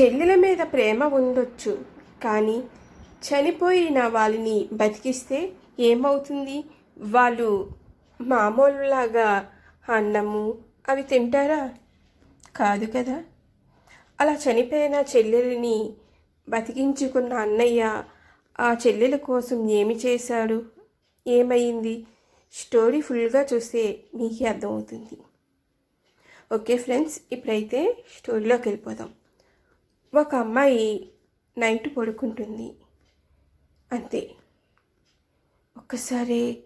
చెల్లెల మీద ప్రేమ ఉండొచ్చు కానీ చనిపోయిన వాళ్ళని బతికిస్తే ఏమవుతుంది? వాళ్ళు మామూలులాగా అన్నము అవి తింటారా? కాదు కదా. అలా చనిపోయిన చెల్లెలని బతికించుకున్న అన్నయ్య ఆ చెల్లెల కోసం ఏమి చేశాడు? ఏమైంది? స్టోరీ ఫుల్గా చూస్తే మీకే అర్థమవుతుంది. ఓకే ఫ్రెండ్స్ ఇప్పుడైతే స్టోరీలోకి వెళ్ళిపోదాం. ఒక అమ్మాయి నైట్ పడుకుంటుంది. అంతే. ఒక్కసారి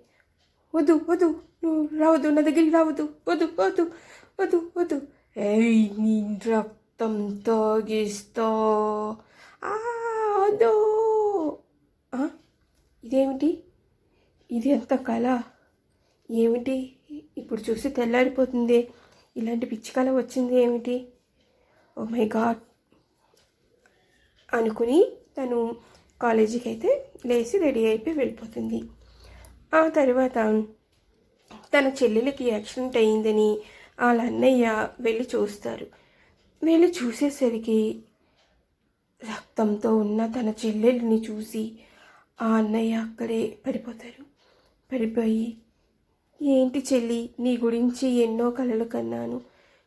వద్దు వద్దు నువ్వు రావద్దు నా దగ్గరికి రావద్దు వద్దు వద్దు వద్దు వద్దు ఏయ్ నీ రక్తం తాగిస్తా. ఆ, ఇదేమిటి? ఇది ఎంత కళ? ఏమిటి? ఇప్పుడు చూసి తెల్లారిపోతుంది. ఇలాంటి పిచ్చి కళ వచ్చింది ఏమిటి? ఓ మై గాడ్ అనుకుని తను కాలేజీకి అయితే లేచి రెడీ అయిపోయి వెళ్ళిపోతుంది. ఆ తర్వాత తన చెల్లెలకి యాక్సిడెంట్ అయిందని వాళ్ళ అన్నయ్య వెళ్ళి చూస్తారు. వెళ్ళి చూసేసరికి రక్తంతో ఉన్న తన చెల్లెల్ని చూసి ఆ అన్నయ్య అక్కడే పడిపోతారు. పడిపోయి ఏంటి చెల్లి నీ గురించి ఎన్నో కలలు కన్నాను.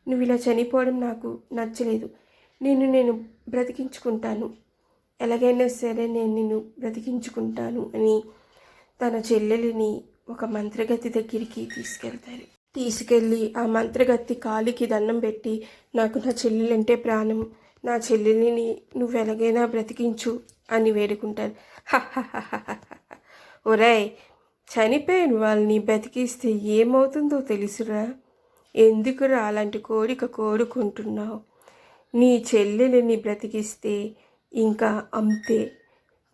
నువ్వు ఇలా చనిపోవడం నాకు నచ్చలేదు. నిన్ను నేను బ్రతికించుకుంటాను. ఎలాగైనా సరే నేను నిన్ను బ్రతికించుకుంటాను అని తన చెల్లెలిని ఒక మంత్రగతి దగ్గరికి తీసుకెళ్తారు. తీసుకెళ్ళి ఆ మంత్రగత్తి కాలికి దండం పెట్టి నాకు నా చెల్లెలంటే ప్రాణం. నా చెల్లెలిని నువ్వు ఎలాగైనా బ్రతికించు అని వేడుకుంటారు. ఒరాయ్ చనిపోయిన వాళ్ళని బ్రతికిస్తే ఏమవుతుందో తెలుసురా. ఎందుకురా అలాంటి కోరిక కోరుకుంటున్నావు? నీ చెల్లెలిని బ్రతికిస్తే ఇంకా అంతే.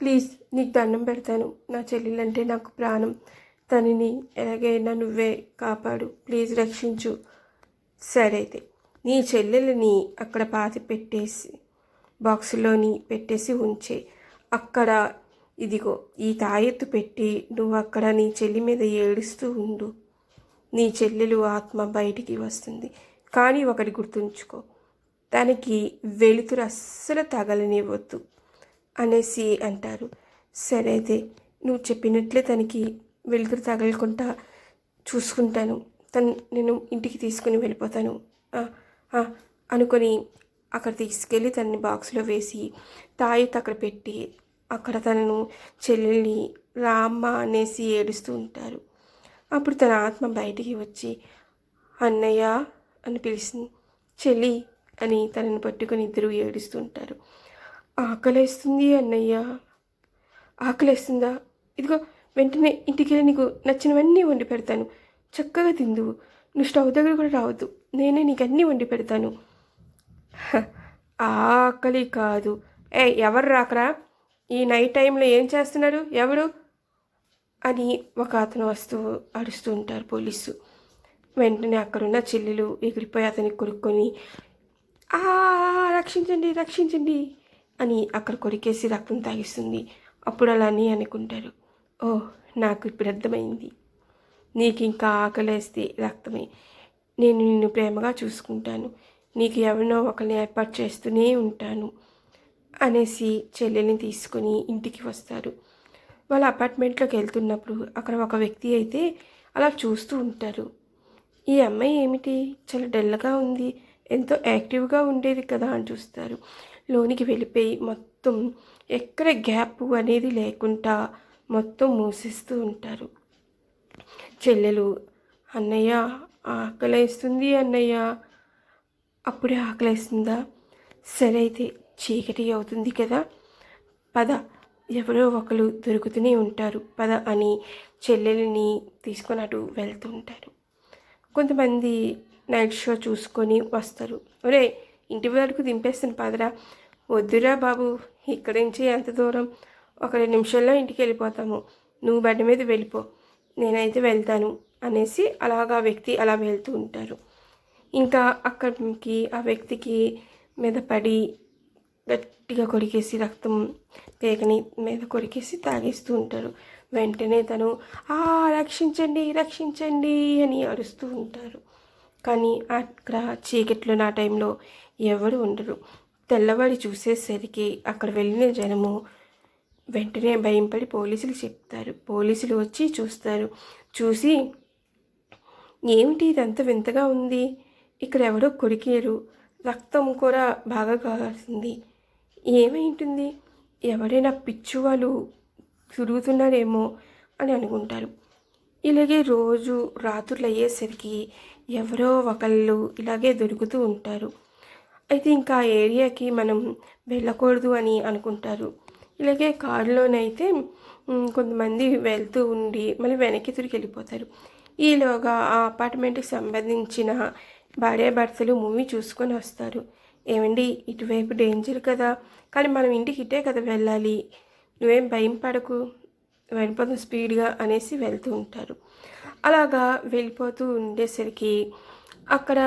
ప్లీజ్ నీకు దండం పెడతాను. నా చెల్లెలంటే నాకు ప్రాణం. తనని ఎలాగైనా నువ్వే కాపాడు. ప్లీజ్ రక్షించు. సరే అయితే నీ చెల్లెలని అక్కడ పాతి పెట్టేసి బాక్సులోని పెట్టేసి ఉంచే. అక్కడ ఇదిగో ఈ తాయెత్తు పెట్టి నువ్వు అక్కడ నీ చెల్లి మీద ఏడుస్తూ ఉండు. నీ చెల్లెలు ఆత్మ బయటికి వస్తుంది. కానీ ఒకటి గుర్తుంచుకో. తనకి వెలుతురు అస్సలు తగలనివ్వద్దు అనేసి అంటారు. సరే అయితే నువ్వు చెప్పినట్లే తనకి వెలుతురు తగలకుండా చూసుకుంటాను. తను నేను ఇంటికి తీసుకుని వెళ్ళిపోతాను. అనుకొని అక్కడ తీసుకెళ్ళి తనని బాక్స్లో వేసి తాయెత్తు అక్కడ పెట్టి అక్కడ తనను చెల్లెల్ని రామ్మ అనేసి ఏడుస్తూ ఉంటారు. అప్పుడు తన ఆత్మ బయటికి వచ్చి అన్నయ్య అని పిలిచింది. చెల్లి అని తనని పట్టుకొని ఇద్దరు ఏడుస్తుంటారు ఆకలేస్తుంది అన్నయ్య. ఆకలేస్తుందా? ఇదిగో వెంటనే ఇంటికి వెళ్ళి నీకు నచ్చినవన్నీ వండి పెడతాను. చక్కగా తిందువు. నువ్వు స్టవ్ దగ్గర కూడా రావద్దు. నేనే నీకు అన్నీ వండి పెడతాను. ఆకలి కాదు. ఏ ఎవరు రాకరా? ఈ నైట్ టైంలో ఏం చేస్తున్నారు? ఎవరు? అని ఒక అతను వస్తూ అడుస్తూ ఉంటారు పోలీసు. వెంటనే అక్కడున్న చెల్లెలు ఎగిరిపోయి అతనికి కొనుక్కొని రక్షించండి రక్షించండి అని అక్కడ కొరికేసి రక్తం తాగిస్తుంది. అప్పుడు అలా అని అనుకుంటారు. ఓ నాకు ఇప్పుడు అర్థమైంది. నీకు ఇంకా ఆకలేస్తే రక్తమే. నేను నిన్ను ప్రేమగా చూసుకుంటాను. నీకు ఎవరినో ఒకరిని ఏర్పాటు చేస్తూనే ఉంటాను అనేసి చెల్లెల్ని తీసుకొని ఇంటికి వస్తారు. వాళ్ళ అపార్ట్మెంట్లోకి వెళ్తున్నప్పుడు అక్కడ ఒక వ్యక్తి అయితే అలా చూస్తూ ఉంటారు. ఈ అమ్మాయి ఏమిటి? చాలా డల్గా ఉంది. ఎంతో యాక్టివ్గా ఉండేది కదా అని చూస్తారు. లోనికి వెళ్ళిపోయి మొత్తం ఎక్కడ గ్యాప్ అనేది లేకుండా మొత్తం మూసిస్తూ ఉంటారు. చెల్లెలు అన్నయ్య ఆకలేస్తుంది అన్నయ్య. అప్పుడే ఆకలేస్తుందా? సరే అయితే చీకటి అవుతుంది కదా. పద ఎవరో ఒకరు దొరుకుతూనే ఉంటారు. పద అని చెల్లెలిని తీసుకొని అటు వెళ్తూ ఉంటారు. కొంతమంది నైట్ షో చూసుకొని వస్తారు. ఒరే ఇంటి వరకు దింపేస్తాను పదరా. వద్దురా బాబు ఇక్కడి నుంచి ఎంత దూరం? ఒక రెండు నిమిషాల్లో ఇంటికి వెళ్ళిపోతాము. నువ్వు బండి మీద వెళ్ళిపో. నేనైతే వెళ్తాను అనేసి అలాగా ఆ వ్యక్తి అలా వెళ్తూ ఉంటారు. ఇంకా అక్కడికి ఆ వ్యక్తికి మీద పడి గట్టిగా కొరికేసి రక్తం పేకని మీద కొరికేసి తాగేస్తూ ఉంటారు. వెంటనే తను ఆ రక్షించండి రక్షించండి అని అరుస్తూ ఉంటారు. కానీ అక్కడ చీకట్లో నా టైంలో ఎవరు ఉండరు. తెల్లవాడి చూసేసరికి అక్కడ వెళ్ళిన జనము వెంటనే భయంపడి పోలీసులు చెప్తారు. పోలీసులు వచ్చి చూస్తారు. చూసి ఏమిటి ఇదంతా వింతగా ఉంది? ఇక్కడ ఎవరో కొరికారు. రక్తం కూడా బాగా కావాల్సింది ఏమైంటుంది? ఎవరైనా పిచ్చు వాళ్ళు తిరుగుతున్నారేమో అని అనుకుంటారు. ఇలాగే రోజు రాత్రులు అయ్యేసరికి ఎవరో ఒకళ్ళు ఇలాగే దొరుకుతూ ఉంటారు. అయితే ఇంకా ఆ ఏరియాకి మనం వెళ్ళకూడదు అని అనుకుంటారు. ఇలాగే కారులోనైతే కొంతమంది వెళ్తూ ఉండి మళ్ళీ వెనక్కి తిరిగి వెళ్ళిపోతారు. ఈలోగా ఆ అపార్ట్మెంట్కి సంబంధించిన భార్యాభర్తలు మూవీ చూసుకొని వస్తారు. ఏమండి ఇటువైపు డేంజర్ కదా. కానీ మనం ఇంటికి ఇటే కదా వెళ్ళాలి. నువ్వేం భయం పడకు. వెళ్ళిపోతుంది స్పీడ్గా అనేసి వెళ్తూ ఉంటారు. అలాగా వెళ్ళిపోతూ ఉండేసరికి అక్కడ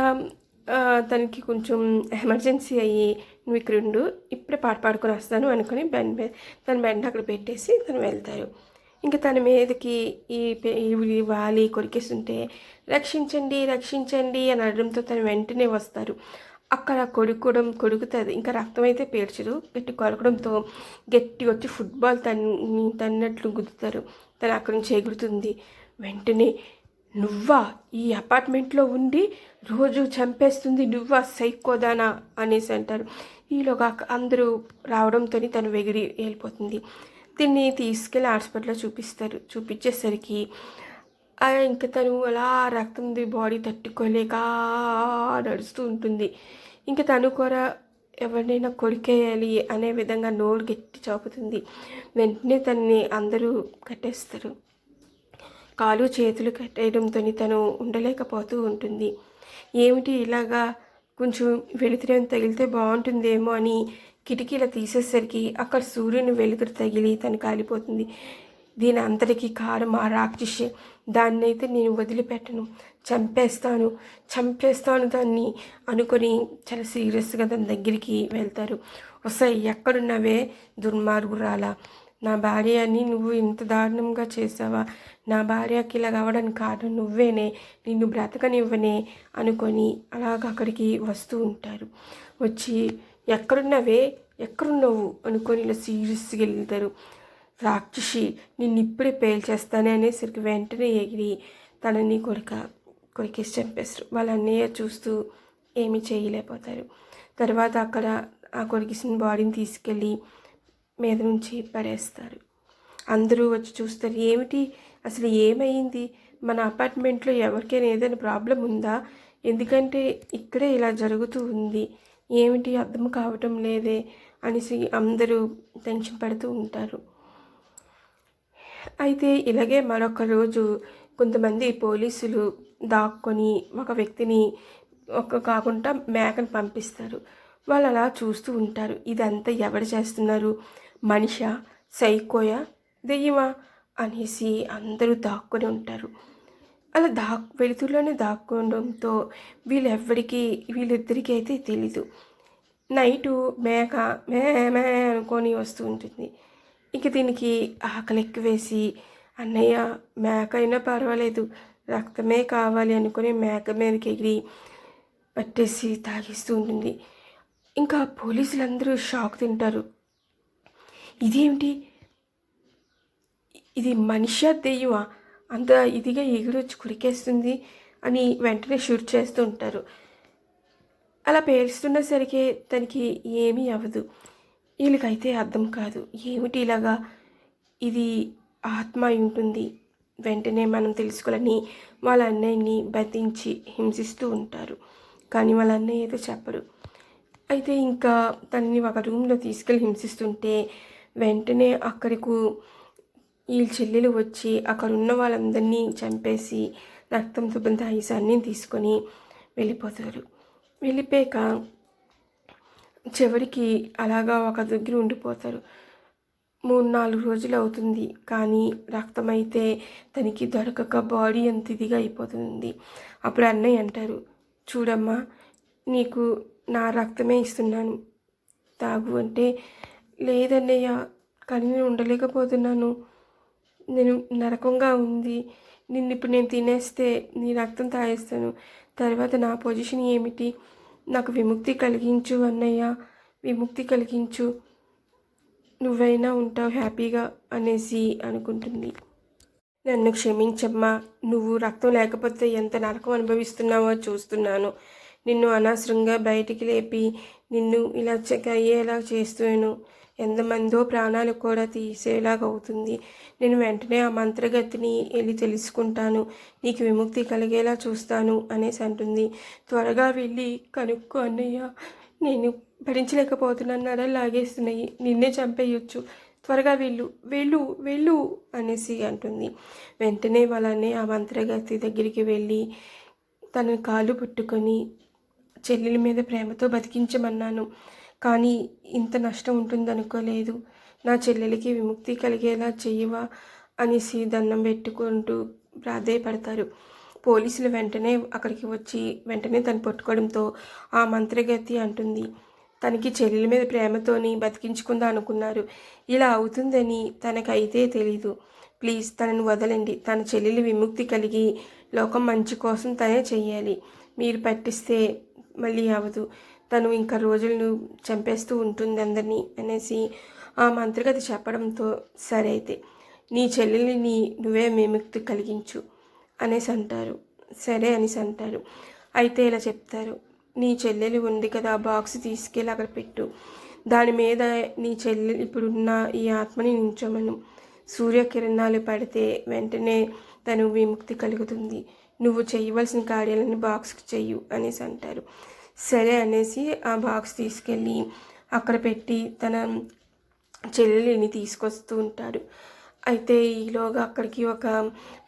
తనకి కొంచెం ఎమర్జెన్సీ అయ్యి నువ్వు ఇక్కడ ఉండు ఇప్పుడే పాట పాడుకొని వస్తాను అనుకుని బెండ్ తన బెండ్ అక్కడ పెట్టేసి తను వెళ్తారు. ఇంకా తన మీదకి ఈ ఈ వాలి కొరికేస్తుంటే రక్షించండి రక్షించండి అని అనడంతో తను వెంటనే వస్తారు. అక్కడ కొడుకోవడం కొడుకుతుంది ఇంకా రక్తం అయితే పేర్చదు గట్టి కొరకడంతో గట్టి వచ్చి ఫుట్బాల్ తన్ని తన్నట్లు గుద్దుతారు. తను అక్కడి నుంచి ఎగురుతుంది. వెంటనే నువ్వా ఈ అపార్ట్మెంట్లో ఉండి రోజు చంపేస్తుంది నువ్వా సైకోదానా అనేసి అంటారు. ఈలోగా అందరూ రావడంతో తను వెగిరి వెళ్ళిపోతుంది. దీన్ని తీసుకెళ్ళి హాస్పిటల్లో చూపిస్తారు. చూపించేసరికి ఇంక తను అలా రక్తంది బాడీ తట్టుకోలేక నడుస్తూ ఉంటుంది. ఇంక తను కూడా ఎవరినైనా కొరికేయాలి అనే విధంగా నోరు గట్టి చాపుతుంది. వెంటనే తనని అందరూ కట్టేస్తారు. కాలు చేతులు కట్టేయడంతో తను ఉండలేకపోతూ ఉంటుంది. ఏమిటి ఇలాగా కొంచెం వెలుతురేం తగిలితే బాగుంటుందేమో అని కిటికీల తీసేసరికి అక్కడ సూర్యుని వెలుతురు తగిలి తను కాలిపోతుంది. దీని అంతటికీ కారం ఆ రాక్షసి. దాన్ని అయితే నేను వదిలిపెట్టను. చంపేస్తాను. చంపేస్తాను దాన్ని అనుకొని చాలా సీరియస్గా దాని దగ్గరికి వెళ్తారు. వస్తాయి ఎక్కడున్నవే? దుర్మార్గురాలా నా భార్యని నువ్వు ఇంత దారుణంగా చేసావా? నా భార్యకి ఇలా కావడానికి కారణం నువ్వేనే నిన్ను బ్రతకనివ్వనే అనుకొని అలాగ అక్కడికి వస్తూ ఉంటారు. వచ్చి ఎక్కడున్నవే? ఎక్కడున్నావు? అనుకొని ఇలా సీరియస్గా వెళ్తారు. రాక్షసి నిన్ను ఇప్పుడే పేల్చేస్తానే అనేసరికి వెంటనే ఎగిరి తనని కొడుక కొరికేసి చంపేస్తారు. వాళ్ళ అన్నయ్య చూస్తూ ఏమీ చేయలేకపోతారు. తర్వాత అక్కడ ఆ కొరికిసిన బాడీని తీసుకెళ్ళి మీద నుంచి పడేస్తారు. అందరూ వచ్చి చూస్తారు ఏమిటి? అసలు ఏమైంది? మన అపార్ట్మెంట్లో ఎవరికైనా ఏదైనా ప్రాబ్లం ఉందా? ఎందుకంటే ఇక్కడే ఇలా జరుగుతూ ఉంది. ఏమిటి? అర్థం కావటం లేదే అనేసి అందరూ టెన్షన్ పడుతూ ఉంటారు. అయితే ఇలాగే మరొక రోజు కొంతమంది పోలీసులు దాక్కొని ఒక వ్యక్తిని ఒక కాకుండా మేకను పంపిస్తారు. వాళ్ళు అలా చూస్తూ ఉంటారు. ఇదంతా ఎవరు చేస్తున్నారు? మనిష? సైకోయా? దెయ్యమా? అనేసి అందరూ దాక్కొని ఉంటారు. అలా దా వెలుతురులోనే దాక్కోవడంతో వీళ్ళెవ్వరికి వీళ్ళిద్దరికీ అయితే తెలీదు. నైటు మేక మే మే అనుకొని వస్తూ ఉంటుంది. ఇంక దీనికి ఆకలి ఎక్కువేసి అన్నయ్య మేక అయినా పర్వాలేదు రక్తమే కావాలి అనుకుని మేక మీదకి ఎగిరి పట్టేసి తాగిస్తూ ఉంటుంది. ఇంకా పోలీసులందరూ షాక్ తింటారు. ఇదేమిటి ఇది మనిషి దెయ్యమా? అంత ఇదిగా ఎగిరొచ్చి కురికేస్తుంది అని వెంటనే షూట్ చేస్తూ ఉంటారు. అలా పేలుస్తున్నసరికి తనకి ఏమీ అవ్వదు. వీళ్ళకైతే అర్థం కాదు. ఏమిటి ఇలాగా? ఇది ఆత్మ ఉంటుంది. వెంటనే మనం తెలుసుకోవాలని వాళ్ళ అన్నయ్యని బతించి హింసిస్తూ ఉంటారు. కానీ వాళ్ళ అన్నయ్య అయితే చెప్పరు. అయితే ఇంకా తనని ఒక రూమ్లో తీసుకెళ్ళి హింసిస్తుంటే వెంటనే అక్కడికు వీళ్ళ చెల్లెలు వచ్చి అక్కడ ఉన్న వాళ్ళందరినీ చంపేసి రక్తం తుబ్బం అన్నీ తీసుకొని వెళ్ళిపోతారు. వెళ్ళిపోయాక చివరికి అలాగా ఒక దగ్గర ఉండిపోతారు. మూడు నాలుగు రోజులు అవుతుంది. కానీ రక్తం అయితే తనకి దొరకక బాడీ అంత ఇదిగా అయిపోతుంది. అప్పుడు అన్నయ్య అంటారు చూడమ్మా నీకు నా రక్తమే ఇస్తున్నాను. తాగు అంటే లేదన్నయ్య కానీ నేను ఉండలేకపోతున్నాను. నేను నరకంగా ఉంది. నిన్ను ఇప్పుడు నేను తినేస్తే నీ రక్తం తాగేస్తాను. తర్వాత నా పొజిషన్ ఏమిటి? నాకు విముక్తి కలిగించు అన్నయ్య విముక్తి కలిగించు. నువ్వైనా ఉంటావు హ్యాపీగా అనేసి అనుకుంటుంది. నన్ను క్షమించమ్మా నువ్వు రక్తం లేకపోతే ఎంత నరకం అనుభవిస్తున్నావో చూస్తున్నాను. నిన్ను అనవసరంగా బయటికి లేపి నిన్ను ఇలా చెక్ అయ్యేలా చేస్తాను. ఎంతమందో ప్రాణాలు కూడా తీసేలాగా అవుతుంది నేను వెంటనే ఆ మంత్రగతిని వెళ్ళి తెలుసుకుంటాను. నీకు విముక్తి కలిగేలా చూస్తాను అనేసి అంటుంది. త్వరగా వెళ్ళి కనుక్కో అన్నయ్య. నేను భరించలేకపోతున్నాను. నడలు లాగేస్తున్నాయి. నిన్నే చంపేయొచ్చు. త్వరగా వెళ్ళు. వెళ్ళు. వెళ్ళు అనేసి అంటుంది. వెంటనే వాళ్ళని ఆ మంత్రగతి దగ్గరికి వెళ్ళి తన కాళ్ళు పట్టుకొని చెల్లెల మీద ప్రేమతో బతికించమన్నాను. కానీ ఇంత నష్టం ఉంటుందనుకోలేదు. నా చెల్లెలికి విముక్తి కలిగేలా చెయ్యవా అనేసి దండం పెట్టుకుంటూ ప్రాధేయపడతారు. పోలీసులు వెంటనే అక్కడికి వచ్చి వెంటనే తను పట్టుకోవడంతో ఆ మంత్రగతి అంటుంది. తనకి చెల్లెల మీద ప్రేమతోని బతికించుకుందా అనుకున్నారు. ఇలా అవుతుందని తనకైతే తెలీదు. ప్లీజ్ తనను వదలండి. తన చెల్లెలి విముక్తి కలిగి లోకం మంచి కోసం తనే చెయ్యాలి. మీరు పట్టిస్తే మళ్ళీ అవదు తను ఇంకా రోజులను చంపేస్తూ ఉంటుంది అందరినీ అనేసి ఆ మంత్రగతి చెప్పడంతో సరే అయితే నీ చెల్లెల్ని నువ్వే విముక్తి కలిగించు అనేసి అంటారు. సరే అనేసి అంటారు. అయితే ఇలా చెప్తారు. నీ చెల్లెలు ఉంది కదా బాక్స్ తీసుకెళ్ళి అక్కడ పెట్టు. దాని మీద నీ చెల్లెలు ఇప్పుడున్న ఈ ఆత్మని నించోమను. సూర్యకిరణాలు పడితే వెంటనే తను విముక్తి కలుగుతుంది. నువ్వు చేయవలసిన కార్యాలను బాక్స్కి చెయ్యు అనేసి అంటారు. సరే అనేసి ఆ బాక్స్ తీసుకెళ్ళి అక్కడ పెట్టి తన చెల్లెలిని తీసుకొస్తూ ఉంటాడు. అయితే ఈలోగా అక్కడికి ఒక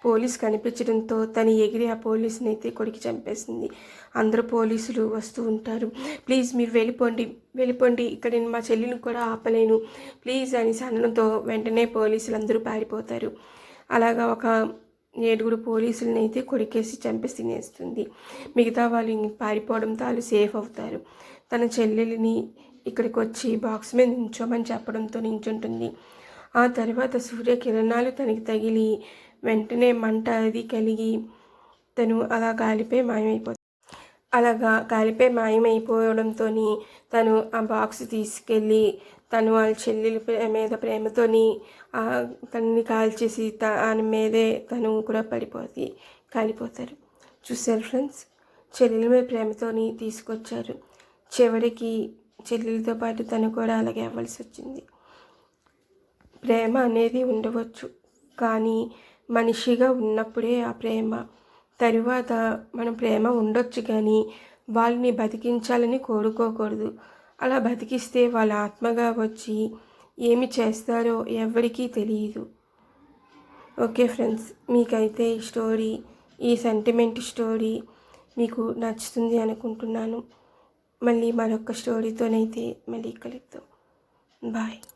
పోలీస్ కనిపించడంతో తను ఎగిరి ఆ పోలీసుని అయితే కొడికి చంపేసింది. అందరూ పోలీసులు వస్తూ ఉంటారు. ప్లీజ్ మీరు వెళ్ళిపోండి వెళ్ళిపోండి. ఇక్కడ నేను మా చెల్లిని కూడా ఆపలేను. ప్లీజ్ అని అనడంతో వెంటనే పోలీసులు అందరూ పారిపోతారు. అలాగా ఒక ఏడుగురు పోలీసులను అయితే కొడికేసి చంపేసి తినేస్తుంది. మిగతా వాళ్ళు పారిపోవడంతో వాళ్ళు సేఫ్ అవుతారు. తన చెల్లెలిని ఇక్కడికి వచ్చి బాక్స్ మీద నించోమని చెప్పడంతో నించుంటుంది. ఆ తర్వాత సూర్య కిరణాలు తనకి తగిలి వెంటనే మంట అది కలిగి తను అలా గాలిపై మాయమైపోతుంది అలాగా గాలిపై మాయమైపోవడంతో తను ఆ బాక్స్ తీసుకెళ్ళి తను వాళ్ళ చెల్లెల మీద ప్రేమతోని తనని కాల్చేసి తన మీదే తను కూడా పడిపోతుంది కాలిపోతారు. చూశారు ఫ్రెండ్స్? చెల్లెల మీద ప్రేమతోని తీసుకొచ్చారు. చివరికి చెల్లెలతో పాటు తను కూడా అలాగే అవ్వాల్సి వచ్చింది. ప్రేమ అనేది ఉండవచ్చు కానీ మనిషిగా ఉన్నప్పుడే ఆ ప్రేమ. తరువాత మనం ప్రేమ ఉండొచ్చు కానీ వాళ్ళని బతికించాలని కోరుకోకూడదు. అలా బతికిస్తే వాళ్ళ ఆత్మగా వచ్చి ఏమి చేస్తారో ఎవరికీ తెలియదు ఓకే ఫ్రెండ్స్ మీకైతే ఈ స్టోరీ ఈ సెంటిమెంట్ స్టోరీ మీకు నచ్చుతుంది అనుకుంటున్నాను. మళ్ళీ మరొక స్టోరీతోనైతే మళ్ళీ కలుద్దాం. బాయ్.